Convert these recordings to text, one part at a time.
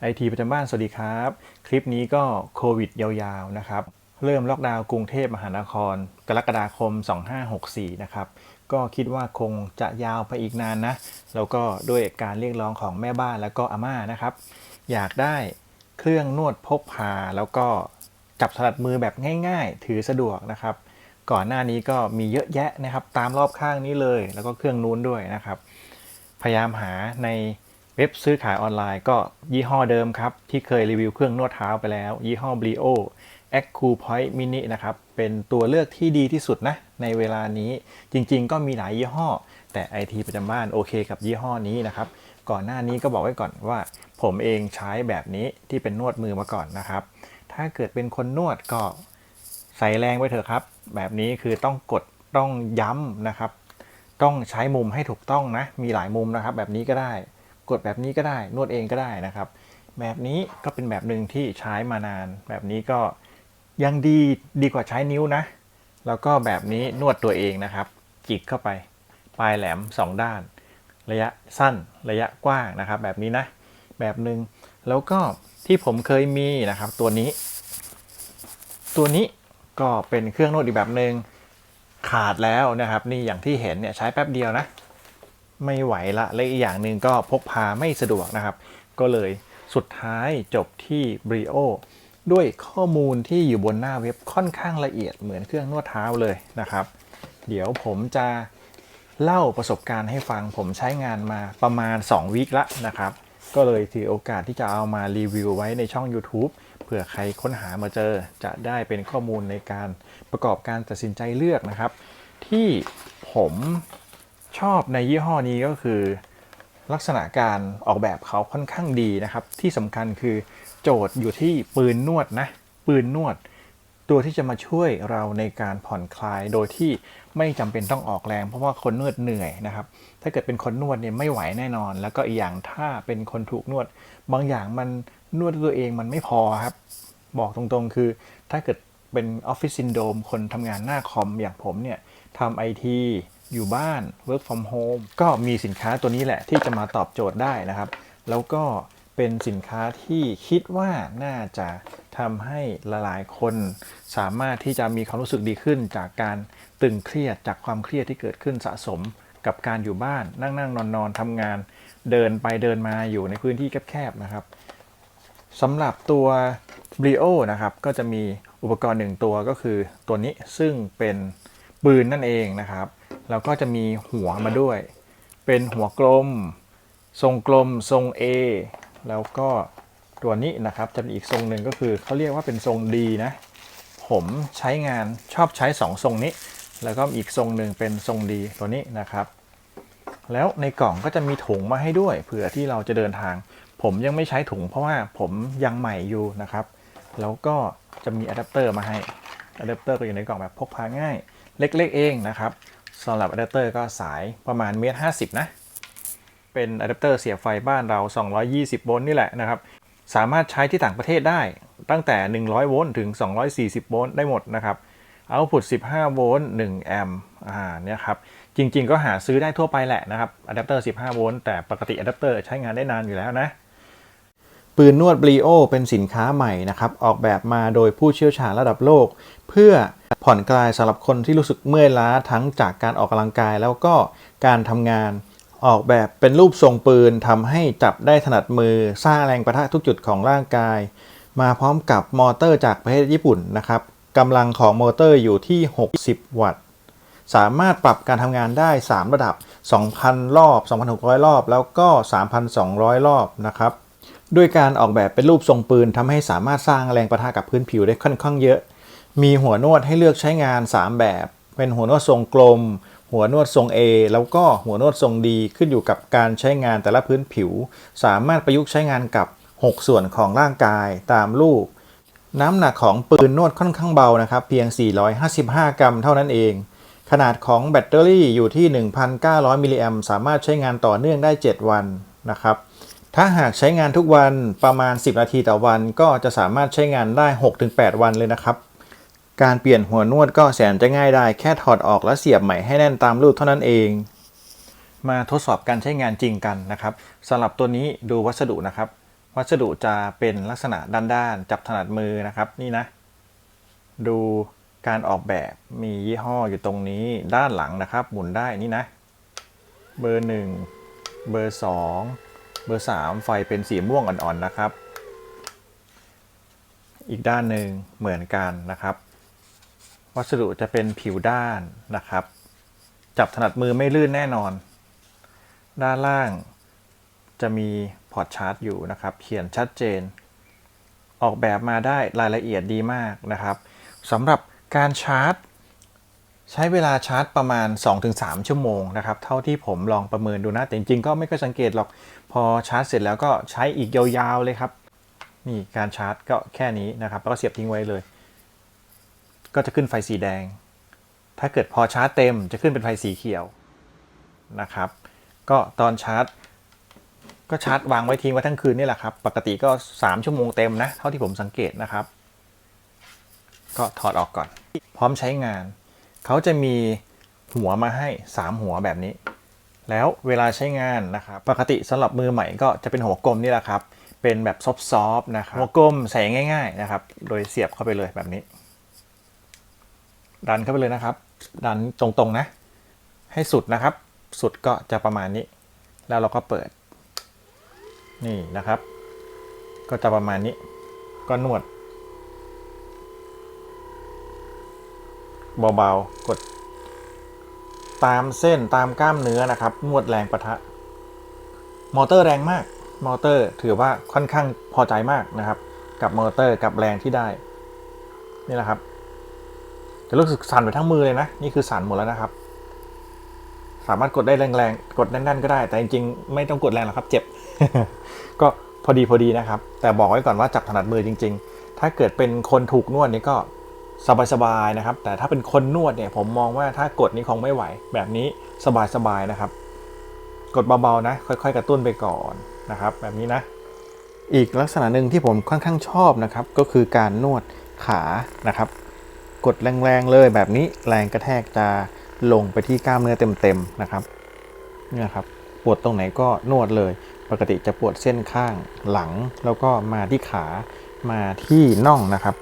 ไอทีประจำบ้านสวัสดีครับ คลิปนี้ก็โควิดยาวๆนะครับ เริ่มล็อกดาวน์กรุงเทพมหานคร กรกฎาคม 2564 นะครับ ก็คิดว่าคงจะยาวไปอีกนานนะ แล้วก็ด้วยการเรียกร้องของแม่บ้านแล้วก็อาม่านะครับ อยากได้เครื่องนวดพกพา แล้วก็จับสลัดมือแบบง่าย ๆ ถือสะดวกนะครับ ก่อนหน้านี้ก็มีเยอะแยะนะครับ ตามรอบข้างนี้เลย แล้วก็เครื่องนู้นด้วยนะครับ พยายามหาใน เว็บซื้อขายออนไลน์ก็ยี่ห้อเดิมครับ ที่เคยรีวิวเครื่องนวดเท้าไปแล้ว ยี่ห้อ Brio a c u Point Mini นะครับ เป็นตัวเลือกที่ดีที่สุดนะ ในเวลานี้จริงๆ ก็มีหลายยี่ห้อ แต่ IT ประจำบ้านโอเคกับยี่ห้อนี้นะครับ ก่อนหน้านี้ก็บอกไว้ก่อนว่า ผมเองใช้แบบนี้ที่เป็นนวดมือมาก่อนนะครับ ถ้าเกิดเป็นคนนวดก็ใส่แรงไปเถอะครับ แบบนี้คือต้องกดต้องย้ำนะครับ ต้องใช้มุมให้ถูกต้องนะ มีหลายมุมนะครับ แบบนี้ก็ได้ กดแบบนี้ก็ได้นวดเองก็ได้นะครับ แบบนี้ก็เป็นแบบหนึ่งที่ใช้มานาน แบบนี้ก็ยังดีดีกว่าใช้นิ้วนะ แล้วก็แบบนี้นวดตัวเองนะครับ จิกเข้าไป ปลายแหลม 2 ด้าน ระยะสั้นระยะกว้างนะครับ แบบนี้นะ แบบหนึ่งแล้วก็ที่ผมเคยมีนะครับตัวนี้ ตัวนี้ก็เป็นเครื่องนวดอีกแบบหนึ่งขาดแล้วนะครับ นี่อย่างที่เห็นเนี่ยใช้แป๊บเดียวนะ ไม่ไหวละและอีกอย่างหนึ่งก็พกพาไม่สะดวกนะครับ ก็เลยสุดท้ายจบที่ Brio ด้วยข้อมูลที่อยู่บนหน้าเว็บค่อนข้างละเอียดเหมือนเครื่องนวดเท้าเลยนะครับ เดี๋ยวผมจะเล่าประสบการณ์ให้ฟังผมใช้งานมาประมาณ 2 วีคละนะครับ ก็เลยถือโอกาสที่จะเอามารีวิวไว้ในช่อง YouTube เผื่อใครค้นหามาเจอ จะได้เป็นข้อมูลในการประกอบการตัดสินใจเลือกนะครับ ที่ผม ชอบในยี่ห้อนี้ก็คือ ลักษณะการออกแบบเขาค่อนข้างดีนะครับ ที่สำคัญคือโจทย์อยู่ที่ปืนนวดนะ ปืนนวด ตัวที่จะมาช่วยเราในการผ่อนคลายโดยที่ไม่จำเป็นต้องออกแรง เพราะว่าคนนวดเหนื่อยนะครับ ถ้าเกิดเป็นคนนวดเนี่ยไม่ไหวแน่นอน แล้วก็อีกอย่างถ้าเป็นคนถูกนวด บางอย่างมันนวดตัวเองมันไม่พอครับ บอกตรงๆคือ ถ้าเกิดเป็นออฟฟิศซินโดมคนทำงานหน้าคอมอย่างผมเนี่ยทำไอที อยู่บ้าน work from home ก็มีสินค้าตัวนี้แหละที่จะมาตอบโจทย์ได้นะครับ แล้วก็เป็นสินค้าที่คิดว่าน่าจะทำให้หลายๆคน สามารถที่จะมีความรู้สึกดีขึ้น จากการตึงเครียดจากความเครียดที่เกิดขึ้นสะสมกับการอยู่บ้านนั่งนั่งนอนนอนทำงาน เดินไปเดินมาอยู่ในพื้นที่แคบๆนะครับสำหรับตัว Brio นะครับก็จะมีอุปกรณ์หนึ่งตัวก็คือตัวนี้ซึ่งเป็นปืนนั่นเองนะครับ แล้วก็จะมีหัวมาด้วย เป็นหัวกลม ทรงกลม ทรง A แล้วก็ตัวนี้นะครับจะมีอีกทรงหนึ่งก็คือเขาเรียกว่าเป็นทรงดีนะ ผมใช้งานชอบใช้ 2 ทรงนี้ แล้วก็อีกทรงหนึ่งเป็นทรงดีตัวนี้นะครับ แล้วในกล่องก็จะมีถุงมาให้ด้วยเผื่อที่เราจะเดินทาง ผมยังไม่ใช้ถุงเพราะว่าผมยังใหม่อยู่นะครับ แล้วก็จะมีอะแดปเตอร์มาให้อะแดปเตอร์ก็อยู่ในกล่องแบบพกพาง่าย เล็กๆเองนะครับ สำหรับอะแดปเตอร์ก็สายประมาณเมตรห้าสิบนะ เป็นอะแดปเตอร์เสียบไฟบ้านเรา 220 โวลต์นี่แหละนะครับ สามารถใช้ที่ต่างประเทศได้ตั้งแต่ 100 โวลต์ถึง 240 โวลต์ได้หมดนะครับเอาพุต15 โวลต์ 1 แอมป์ อ่า เนี่ยครับ จริง ๆ ก็หาซื้อได้ทั่วไปแหละนะครับอะแดปเตอร์ 15 โวลต์ แต่ปกติอะแดปเตอร์ใช้งานได้นานอยู่แล้วนะ ปืนนวด Brio เป็นสินค้าใหม่นะครับ ออกแบบมาโดยผู้เชี่ยวชาญระดับโลก เพื่อผ่อนคลายสำหรับคนที่รู้สึกเมื่อยล้าทั้งจากการออกกำลังกายแล้วก็การทำงาน ออกแบบเป็นรูปทรงปืนทำให้จับได้ถนัดมือ สร้างแรงประทะทุกจุดของร่างกาย มาพร้อมกับมอเตอร์จากประเทศญี่ปุ่นนะครับกำลังของมอเตอร์อยู่ที่ 60 วัตต์ สามารถปรับการทำงานได้ 3 ระดับ 2,000 รอบ 2,600 รอบ แล้วก็ 3,200 รอบนะครับ ด้วยการออกแบบเป็นรูปทรงปืนทำให้สามารถสร้างแรงประทะกับพื้นผิวได้ค่อนข้างเยอะ มีหัวนวดให้เลือกใช้งาน 3 แบบ เป็นหัวนวดทรงกลม หัวนวดทรง A แล้วก็หัวนวดทรงดี ขึ้นอยู่กับการใช้งานแต่ละพื้นผิว สามารถประยุกต์ใช้งานกับ 6 ส่วนของร่างกายตามรูป น้ำหนักของปืนนวดค่อนข้างเบานะครับ เพียง 455 กรัมเท่านั้นเอง ขนาดของแบตเตอรี่อยู่ที่ 1,900 มิลลิแอมสามารถใช้งานต่อเนื่องได้ 7 วันนะครับ ถ้าหากใช้งานทุกวันประมาณ 10 นาทีต่อวันก็จะสามารถใช้งานได้ 6-8 วันเลยนะครับ การเปลี่ยนหัวนวดก็แสนจะง่ายได้แค่ถอดออกและเสียบใหม่ให้แน่นตามรูปเท่านั้นเอง มาทดสอบการใช้งานจริงกันนะครับสำหรับตัวนี้ดูวัสดุนะครับววัสดุจะเป็นลักษณะด้านๆจับถนัดมือนะครับนี่นะ ดูการออกแบบมียี่ห้ออยู่ตรงนี้ด้านหลังนะครับ หมุนได้นี่นะ เบอร์หนึ่งเบอร์สอง เบอร์สามไฟเป็นสีม่วงอ่อนๆนะครับ อีกด้านหนึ่งเหมือนกันนะครับ วัสดุจะเป็นผิวด้านนะครับ จับถนัดมือไม่ลื่นแน่นอน ด้านล่างจะมีพอร์ตชาร์จอยู่นะครับ เขียนชัดเจน ออกแบบมาได้รายละเอียดดีมากนะครับสำหรับการชาร์จ ใช้เวลาชาร์จประมาณ 2-3 ชั่วโมงนะครับ เท่าที่ผมลองประเมินดูนะ แต่จริงๆก็ไม่ค่อยสังเกตหรอก พอชาร์จเสร็จแล้วก็ใช้อีกยาวๆเลยครับ นี่การชาร์จก็แค่นี้นะครับ แล้วก็เสียบทิ้งไว้เลย ก็จะขึ้นไฟสีแดง ถ้าเกิดพอชาร์จเต็มจะขึ้นเป็นไฟสีเขียวนะครับ ก็ตอนชาร์จ ก็ชาร์จวางไว้ทิ้งไว้ทั้งคืนนี่แหละครับ ปกติก็ 3 ชั่วโมงเต็มนะ เท่าที่ผมสังเกตนะครับ ก็ถอดออกก่อน พร้อมใช้งาน เขาจะมีหัวมาให้ 3 หัวแบบนี้ แล้วเวลาใช้งานนะครับปกติสำหรับมือใหม่ก็จะเป็นหัวกลมนี่แหละครับ เป็นแบบซอฟๆนะครับหัวกลมใส่ง่าย ๆนะครับ โดยเสียบเข้าไปเลยแบบนี้ ดันเข้าไปเลยนะครับ ดันตรงๆนะ ให้สุดนะครับ สุดก็จะประมาณนี้ แล้วเราก็เปิด นี่นะครับ ก็จะประมาณนี้ ก็นวด เบาๆ กด ตามเส้นตามกล้ามเนื้อนะครับ นวดแรงประทะ มอเตอร์แรงมาก มอเตอร์ถือว่าค่อนข้างพอใจมากนะครับ กับมอเตอร์กับแรงที่ได้ นี่แหละครับจะรู้สึกสั่นไปทั้งมือเลยนะ นี่คือสั่นหมดแล้วนะครับ สามารถกดได้แรงๆ กดแน่นๆ ก็ได้ แต่จริงๆ ไม่ต้องกดแรงหรอกครับ เจ็บ ก็พอดีพอดีนะครับ แต่บอกไว้ก่อนว่าจับถนัดมือจริง ๆ ถ้าเกิดเป็นคนถูกนวดนี่ก็ สบายๆนะครับ แต่ถ้าเป็นคนนวดเนี่ยผมมองว่าถ้ากดนี่คงไม่ไหว แบบนี้สบายๆนะครับ กดเบาๆนะ ค่อย ๆ กระตุ้นไปก่อนนะครับ แบบนี้นะ อีกลักษณะหนึ่งที่ผมค่อนข้างชอบนะครับ ก็คือการนวดขานะครับ กดแรงๆเลยแบบนี้แรงกระแทกจะลงไปที่กล้ามเนื้อเต็มๆนะครับเนี่ยครับปวดตรงไหนก็นวดเลย ปกติจะปวดเส้นข้างหลัง แล้วก็มาที่ขามาที่น่องนะครับ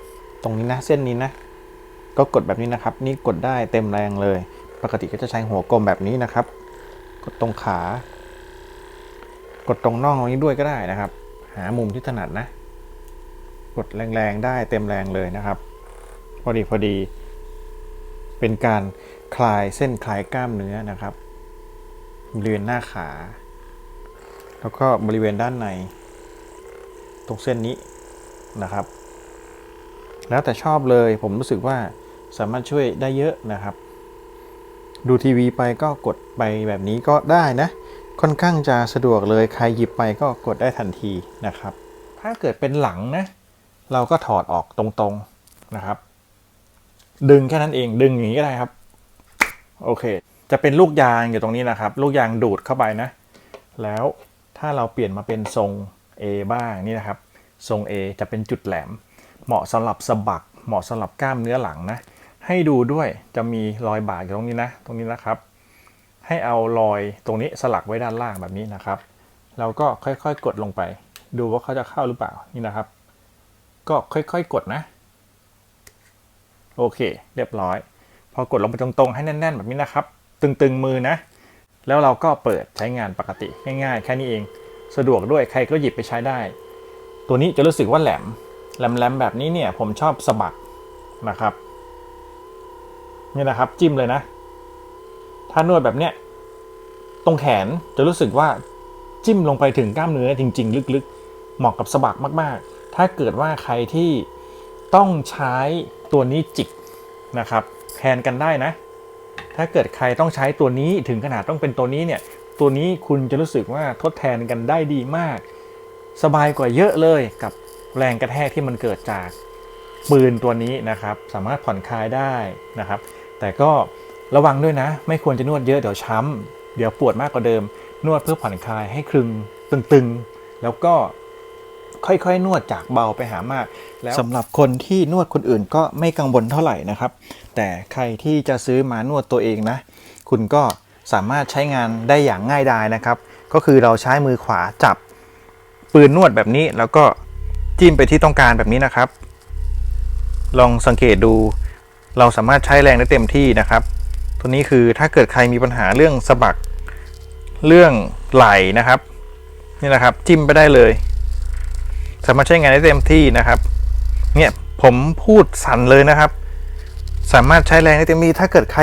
ตรงนี้นะเส้นนี้นะ ก็กดแบบนี้นะครับ นี่กดได้เต็มแรงเลย ปกติก็จะใช้หัวกลมแบบนี้นะครับ กดตรงขา กดตรงน่องตรงนี้ด้วยก็ได้นะครับ หามุมที่ถนัดนะ กดแรงๆได้เต็มแรงเลยนะครับ พอดีพอดี เป็นการคลายเส้นคลายกล้ามเนื้อนะครับบริเวณหน้าขา แล้วก็บริเวณด้านใน ตรงเส้นนี้นะครับ แล้วแต่ชอบเลยผมรู้สึกว่า สามารถช่วยได้เยอะนะครับ ดูทีวีไปก็กดไปแบบนี้ก็ได้นะ ค่อนข้างจะสะดวกเลยใครหยิบไปก็กดได้ทันทีนะครับ ถ้าเกิดเป็นหลังนะ เราก็ถอดออกตรงๆนะครับ ดึงแค่นั้นเองดึงอย่างนี้ก็ได้ครับ โอเค จะเป็นลูกยางอยู่ตรงนี้นะครับ ลูกยางดูดเข้าไปนะ แล้วถ้าเราเปลี่ยนมาเป็นทรง A บ้างนี่นะครับ ทรง A จะเป็นจุดแหลม เหมาะสำหรับสะบัก เหมาะสำหรับกล้ามเนื้อหลังนะ ให้ดูด้วยจะมีรอยบากอยู่ตรงนี้นะ ตรงนี้นะครับ ให้เอารอยตรงนี้สลักไว้ด้านล่างแบบนี้นะครับแล้วก็ค่อยๆ กดลงไป ดูว่าเขาจะเข้าหรือเปล่านี่นะครับ ก็ค่อยๆ กดนะ โอเค เรียบร้อย พอกดลงไปตรงๆ ให้แน่น ๆ แบบนี้นะครับ ตึงๆมือนะ แล้วเราก็เปิดใช้งานปกติง่ายๆ แค่นี้เอง สะดวกด้วยใครก็หยิบไปใช้ได้ ตัวนี้จะรู้สึกว่าแหลมแหลมๆแบบนี้เนี่ยผมชอบสะบักนะครับ นี่นะครับ จิ้มเลยนะ ถ้านวดแบบเนี้ยตรงแขนจะรู้สึกว่าจิ้มลงไปถึงกล้ามเนื้อจริง ๆ ลึกๆ เหมาะกับสะบักมาก ๆ ถ้าเกิดว่าใครที่ต้องใช้ตัวนี้จิกนะครับแทนกันได้นะ ถ้าเกิดใครต้องใช้ตัวนี้ถึงขนาดต้องเป็นตัวนี้เนี่ย ตัวนี้คุณจะรู้สึกว่าทดแทนกันได้ดีมาก สบายกว่าเยอะเลยกับแรงกระแทกที่มันเกิดจากปืนตัวนี้นะครับ สามารถผ่อนคลายได้นะครับ แต่ก็ระวังด้วยนะ ไม่ควรจะนวดเยอะเดี๋ยวช้ำเดี๋ยวปวดมากกว่าเดิม นวดเพื่อผ่อนคลายให้คลึงตึงๆ แล้วก็ค่อยๆ นวดจากเบาไปหามาก แล้วสำหรับคนที่นวดคนอื่นก็ไม่กังวลเท่าไหร่นะครับ แต่ใครที่จะซื้อมานวดตัวเองนะ คุณก็สามารถใช้งานได้อย่างง่ายดายนะครับ ก็คือเราใช้มือขวาจับปืนนวดแบบนี้แล้วก็จิ้มไปที่ต้องการแบบนี้นะครับ ลองสังเกตดู เราสามารถใช้แรงได้เต็มที่นะครับ ตัวนี้คือถ้าเกิดใครมีปัญหาเรื่องสะบักเรื่องไหลนะครับ นี่นะครับจิ้มไปได้เลย สามารถใช้งานได้เต็มที่นะครับ เนี่ยผมพูดสั่นเลยนะครับ สามารถใช้แรงได้เต็มที่ถ้าเกิดใคร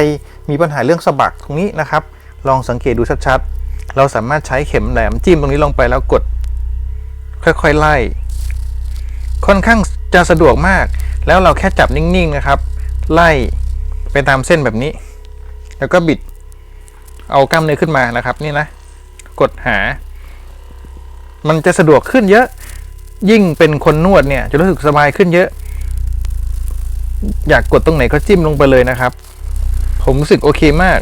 มีปัญหาเรื่องสะบักตรงนี้นะครับ ลองสังเกตดูชัดๆ เราสามารถใช้เข็มแหลมจิ้มตรงนี้ลงไปแล้วกด ค่อยๆไล่ ค่อนข้างจะสะดวกมาก แล้วเราแค่จับนิ่งๆนะครับ ไล่ไปตามเส้นแบบนี้ แล้วก็บิด เอากล้ามเนื้อขึ้นมานะครับ นี่นะ กดหา มันจะสะดวกขึ้นเยอะ ยิ่งเป็นคนนวดเนี่ย จะรู้สึกสบายขึ้นเยอะ อยากกดตรงไหนก็จิ้มลงไปเลยนะครับ ผมรู้สึกโอเคมาก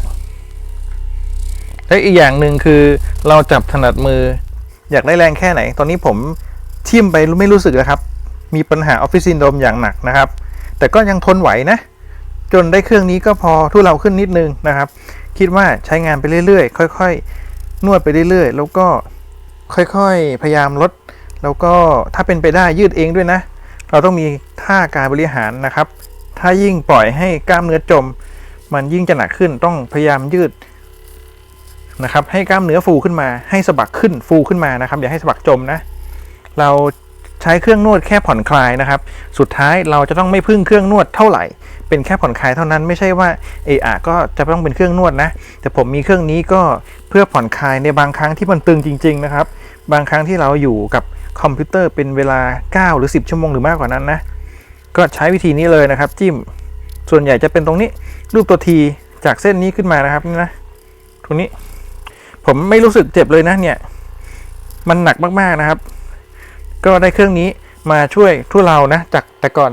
และอีกอย่างหนึ่งคือเราจับถนัดมือ อยากได้แรงแค่ไหน ตอนนี้ผมทิ่มไปไม่รู้สึกนะครับ มีปัญหาออฟฟิศซินโดรมอย่างหนักนะครับ แต่ก็ยังทนไหวนะ จนได้เครื่องนี้ก็พอทุเราขึ้นนิดนึงนะครับ คิดว่าใช้งานไปเรื่อยๆ ค่อย ๆ นวดไปเรื่อยๆ แล้วก็ค่อยๆ พยายามลด แล้วก็ถ้าเป็นไปได้ยืดเองด้วยนะ เราต้องมีท่าการบริหารนะครับ ถ้ายิ่งปล่อยให้กล้ามเนื้อจม มันยิ่งจะหนักขึ้นต้องพยายามยืดนะครับให้กล้ามเนื้อฟูขึ้นมาให้สะบักขึ้นฟูขึ้นมานะครับอย่าให้สะบักจมนะ เรา ใช้เครื่องนวดแค่ผ่อนคลายนะครับ สุดท้ายเราจะต้องไม่พึ่งเครื่องนวดเท่าไหร่ เป็นแค่ผ่อนคลายเท่านั้นไม่ใช่ว่าเออะก็จะต้องเป็นเครื่องนวดนะ แต่ผมมีเครื่องนี้ก็เพื่อผ่อนคลายในบางครั้งที่มันตึงจริง ๆ นะครับ บางครั้งที่เราอยู่กับคอมพิวเตอร์เป็นเวลา 9 หรือ 10 ชั่วโมงหรือมากกว่านั้นนะ ก็ใช้วิธีนี้เลยนะครับ จิ้ม ส่วนใหญ่จะเป็นตรงนี้รูปตัวทีจากเส้นนี้ขึ้นมานะครับนี่นะ ตรงนี้ ผมไม่รู้สึกเจ็บเลยนะเนี่ย มันหนักมากๆนะครับ ก็ได้เครื่องนี้มาช่วยทุเรานะจากแต่ก่อน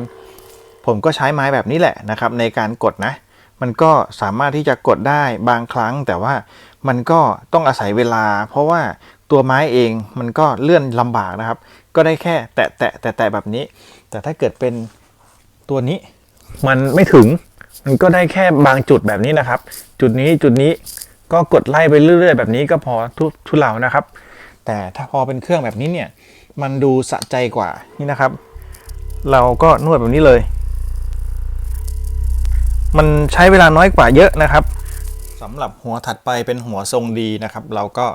ผมก็ใช้ไม้แบบนี้แหละนะครับในการกดนะ มันก็สามารถที่จะกดได้บางครั้ง แต่ว่ามันก็ต้องอาศัยเวลา เพราะว่าตัวไม้เองมันก็เลื่อนลำบากนะครับ ก็ได้แค่แตะแตะแตะแตะแบบนี้ แต่ถ้าเกิดเป็นตัวนี้มันไม่ถึง มันก็ได้แค่บางจุดแบบนี้นะครับ จุดนี้จุดนี้ก็กดไล่ไปเรื่อย ๆ แบบนี้ก็พอทุทุเลานะครับ แต่ถ้าพอเป็นเครื่องแบบนี้เนี่ย มันดูสะใจกว่านี่นะครับ เราก็นวดแบบนี้เลย มันใช้เวลาน้อยกว่าเยอะนะครับสำหรับหัวถัดไปเป็นหัวทรงดีนะครับ เราก็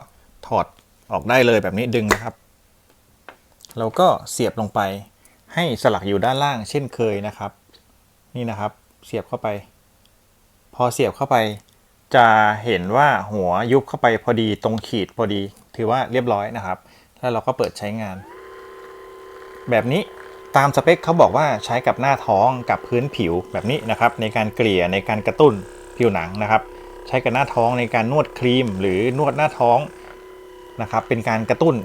ถอดออกได้เลยแบบนี้ดึงนะครับ เราก็เสียบลงไป ให้สลักอยู่ด้านล่าง เช่นเคยนะครับ นี่นะครับ เสียบเข้าไป พอเสียบเข้าไป จะเห็นว่าหัวยุบเข้าไปพอดีตรงขีดพอดี ถือว่าเรียบร้อยนะครับ แล้วเราก็เปิดใช้งาน แบบนี้ตามสเปคเขาบอกว่าใช้กับหน้าท้องกับพื้นผิวแบบนี้นะครับ ในการเกลี่ยในการกระตุ้นผิวหนังนะครับ ใช้กับหน้าท้องในการนวดครีม หรือนวดหน้าท้องนะครับ เป็นการกระตุ้น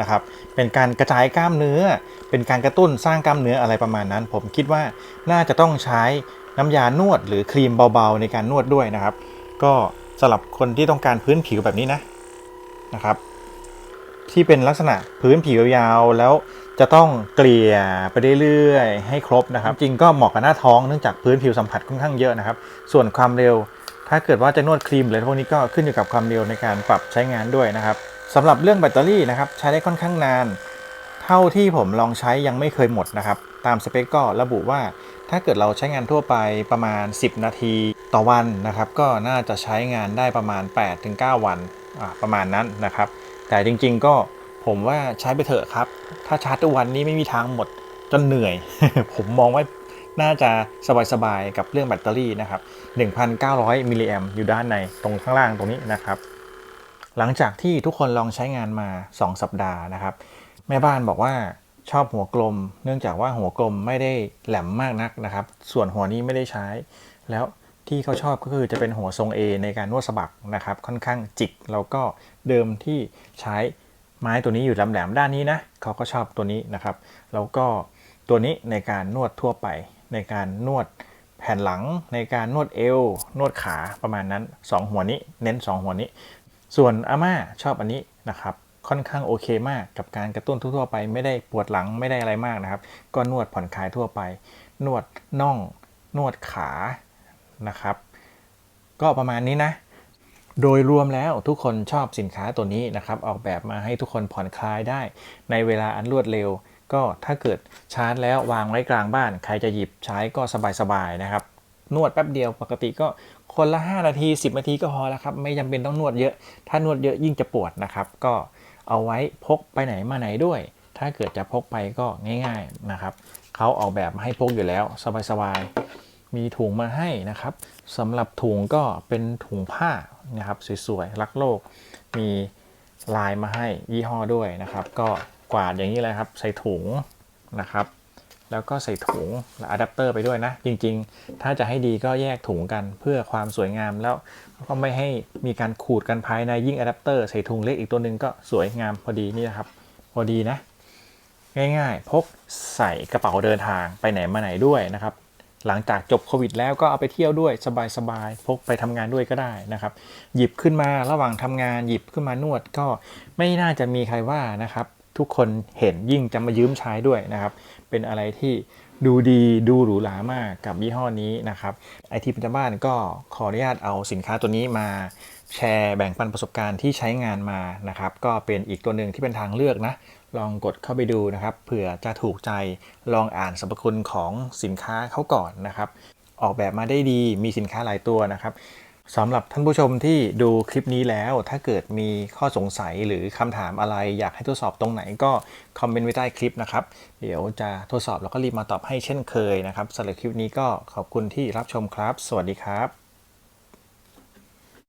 นะครับ เป็นการกระจายกล้ามเนื้อ เป็นการกระตุ้นสร้างกล้ามเนื้ออะไรประมาณนั้น ผมคิดว่าน่าจะต้องใช้น้ำยานวดหรือครีมเบาๆ ในการนวดด้วยนะครับ ก็สำหรับคนที่ต้องการพื้นผิวแบบนี้นะนะครับ ที่เป็นลักษณะพื้นผิวยาวๆแล้วจะต้องเกลี่ยไปเรื่อยๆให้ครบนะครับ จริงก็เหมาะกับหน้าท้องเนื่องจากพื้นผิวสัมผัสค่อนข้างเยอะนะครับ ส่วนความเร็ว ถ้าเกิดว่าจะนวดครีมหรือพวกนี้ก็ขึ้นอยู่กับความเร็วในการปรับใช้งานด้วยนะครับสำหรับเรื่องแบตเตอรี่นะครับใช้ได้ค่อนข้างนาน เท่าที่ผมลองใช้ยังไม่เคยหมดนะครับ ตามสเปคก็ระบุว่าถ้าเกิดเราใช้งานทั่วไปประมาณ 10 นาทีต่อวันนะครับ ก็น่าจะใช้งานได้ประมาณ 8-9 วันอ่าประมาณนั้นนะครับ แต่จริง ๆ ก็ผมว่าใช้ไปเถอะครับ ถ้าชาร์จทุกวันนี้ไม่มีทางหมดจนเหนื่อย ผมมองว่าน่าจะสบายๆกับเรื่องแบตเตอรี่นะครับ 1,900 มิลลิแอมอยู่ด้านในตรงข้างล่างตรงนี้นะครับ หลังจากที่ทุกคนลองใช้งานมา 2 สัปดาห์นะครับ แม่บ้านบอกว่าชอบหัวกลม เนื่องจากว่าหัวกลมไม่ได้แหลมมากนักนะครับ ส่วนหัวนี้ไม่ได้ใช้ แล้ว ที่เขาชอบก็คือจะเป็นหัวทรง A ในการนวดสะบักนะครับ ค่อนข้างจิกแล้วก็เดิมที่ใช้ไม้ตัวนี้อยู่แหลมๆด้านนี้นะเขาก็ชอบตัวนี้นะครับ แล้วก็ตัวนี้ในการนวดทั่วไป ในการนวดแผ่นหลัง ในการนวดเอว นวดขาประมาณนั้น 2 หัวนี้ เน้น 2 หัวนี้ ส่วนอาม่าชอบอันนี้นะครับค่อนข้างโอเคมากกับการกระตุ้นทั่วไป ไม่ได้ปวดหลังไม่ได้อะไรมากนะครับ ก็นวดผ่อนคลายทั่วไป นวดน่อง นวดขา นะครับ ก็ประมาณนี้นะ โดยรวมแล้วทุกคนชอบสินค้าตัวนี้นะครับ ออกแบบมาให้ทุกคนผ่อนคลายได้ ในเวลาอันรวดเร็ว ก็ถ้าเกิดชาร์จแล้ววางไว้กลางบ้าน ใครจะหยิบใช้ก็สบายๆนะครับ นวดแป๊บเดียวปกติก็คนละ 5 นาที 10 นาทีก็พอแล้วครับ ไม่จำเป็นต้องนวดเยอะ ถ้านวดเยอะยิ่งจะปวดนะครับ ก็เอาไว้พกไปไหนมาไหนด้วย ถ้าเกิดจะพกไปก็ง่าย ๆนะครับ เขาออกแบบมาให้พกอยู่แล้ว สบายๆ มีถุงมาให้นะครับสำหรับถุงก็เป็นถุงผ้านะครับสวยๆรักโลก มีลายมาให้ยี่ห้อด้วยนะครับ ก็กวาดอย่างนี้เลยครับ ใส่ถุงนะครับ แล้วก็ใส่ถุงและอะแดปเตอร์ไปด้วยนะ จริงๆ ถ้าจะให้ดีก็แยกถุงกันเพื่อความสวยงามแล้วก็ไม่ให้มีการขูดกันภายในยิ่งอะแดปเตอร์ใส่ถุงเล็กอีกตัวหนึ่งก็สวยงามพอดีนี่นะครับ พอดีนะง่ายๆ พกใส่กระเป๋าเดินทางไปไหนมาไหนด้วยนะครับ หลังจากจบโควิดแล้วก็เอาไปเที่ยวด้วยสบายๆพกไปทำงานด้วยก็ได้นะครับ หยิบขึ้นมาระหว่างทำงานหยิบขึ้นมานวดก็ไม่น่าจะมีใครว่านะครับ ทุกคนเห็นยิ่งจะมายืมใช้ด้วยนะครับ เป็นอะไรที่ ดูดีดูหรูหรามากกับยี่ห้อนี้นะครับไอทีปัจจุบันก็ขออนุญาตเอาสินค้าตัวนี้มาแชร์แบ่งปันประสบการณ์ที่ใช้งานมานะครับ ก็เป็นอีกตัวหนึ่งที่เป็นทางเลือกนะ ลองกดเข้าไปดูนะครับเผื่อจะถูกใจลองอ่านสรรพคุณของสินค้าเขาก่อนนะครับ ออกแบบมาได้ดีมีสินค้าหลายตัวนะครับ สำหรับท่านผู้ชมที่ดูคลิปนี้แล้ว ถ้าเกิดมีข้อสงสัยหรือคำถามอะไร อยากให้ทดสอบตรงไหนก็คอมเมนต์ไว้ใต้คลิปนะครับ เดี๋ยวจะทดสอบแล้วก็รีบมาตอบให้เช่นเคยนะครับสำหรับคลิปนี้ก็ขอบคุณที่รับชมครับ สวัสดีครับ